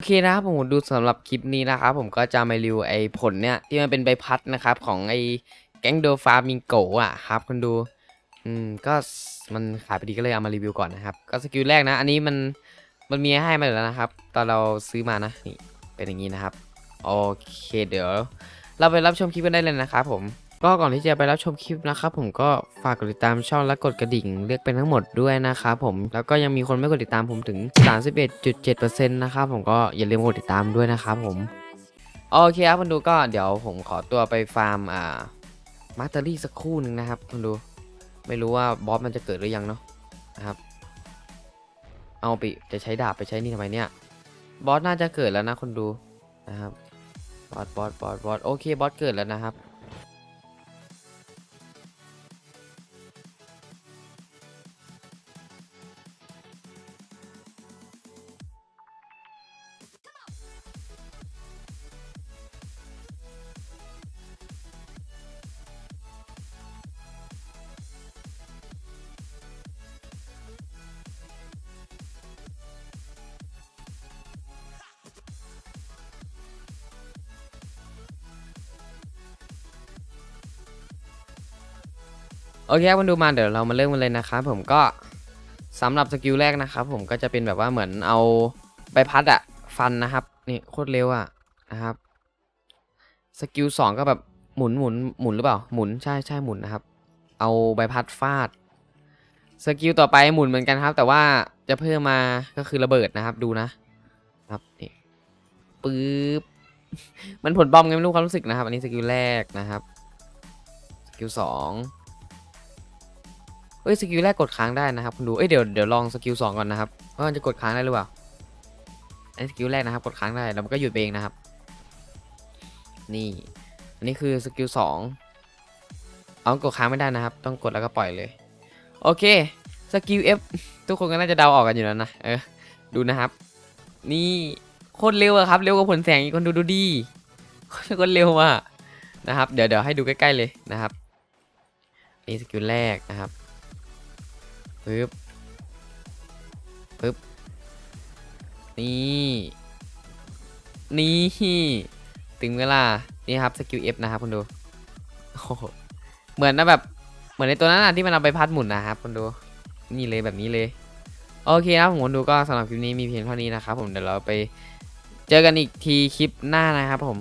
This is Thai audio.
โอเคนะครับผมดูสำหรับคลิปนี้นะครับผมก็จะมารีวิวไอ้ผลเนี่ยที่มันเป็นใบพัดนะครับของไอ้แก๊งโดฟามิงโกอะครับคุณดูอืมก็มันขายไปดีก็เลยเอามารีวิวก่อนนะครับ ก็สกิลแรกนะ อันนี้มันมันมีให้มาอยู่แล้วนะครับ ตอนเราซื้อมานะนี่เป็นอย่างนี้นะครับ โอเคเดี๋ยว เราไปรับชมคลิปกันได้เลยนะครับผม ก็ก่อนที่จะไปรับชมคลิปนะครับผมก็ฝากกดติดตามช่องและกดกระดิ่งเลือกเป็นทั้งหมดด้วยนะครับผมแล้วก็ยังมีคนไม่กดติดตามผมถึง 31.7%นะครับผมก็อย่าลืมกดติดตามด้วยนะครับผมโอเคครับคุณดูก็เดี๋ยวผมขอตัวไปฟาร์มอ่ามาสเตอรี่สักครู่หนึ่งนะครับคุณดู ไม่รู้ว่าบอสมันจะเกิดหรือยังเนาะนะครับ เอาไปจะใช้ดาบไปใช้นี่ทำไมเนี่ยบอสน่าจะเกิดแล้วนะคนดูนะครับบอสบอสบอสบอสโอเคบอสเกิดแล้วนะครับ โอเคครับมาดูมาเดี๋ยวเรามาเริ่มกันเลยนะครับผมก็สำหรับสกิลแรกนะครับผมก็จะเป็นแบบว่าเหมือนเอาใบพัดอะฟันนะครับนี่โคตรเร็วอะนะครับสกิลสองก็แบบหมุนหมุนหมุนหรือเปล่าหมุนใช่ใช่หมุนนะครับ เอาใบพัดฟาดสกิลต่อไปหมุนเหมือนกันครับ แต่ว่าจะเพิ่มมาก็คือระเบิดนะครับดูนะครับนี่ปึ๊บมันผลบอมไงไม่รู้ความรู้สึกนะครับ อันนี้สกิลแรกนะครับสกิลสอง อ้ยสกิลแรกกดค้างได้นะครับคุณดูเอ้ยเดี๋ยวเดี๋ยวลองสกิลสองก่อนนะครับว่ามันจะกดค้างได้หรือเปล่าอันนี้สกิลแรกนะครับกดค้างได้แล้วมันก็หยุดเองนะครับ นี่อันนี้คือสกิลสองเอากดค้างไม่ได้นะครับ ต้องกดแล้วก็ปล่อยเลย โอเคสกิล F ทุกคนก็น่าจะเดาออกกันอยู่แล้วนะเออดูนะครับ นี่โคตรเร็วอะครับเร็วกว่าผลแสงอีกคนดูดูดีโคตรเร็วอะนะครับ เดี๋ยวเดี๋ยวให้ดูใกล้ๆเลยนะครับนี่สกิลแรกนะครับ ปึ๊บปึ๊บนี่นี่ถึงเวลานี่ครับสกิล F นะครับคุณดูเหมือนนะแบบเหมือนในตัวนั้นนะที่มันเอาไปพัดหมุนนะครับคุณดูนี่เลยแบบนี้เลย โอเคนะครับผมคนดูก็สำหรับคลิปนี้มีเพียงเท่านี้นะครับผมเดี๋ยวเราไปเจอกันอีกทีคลิปหน้านะครับผม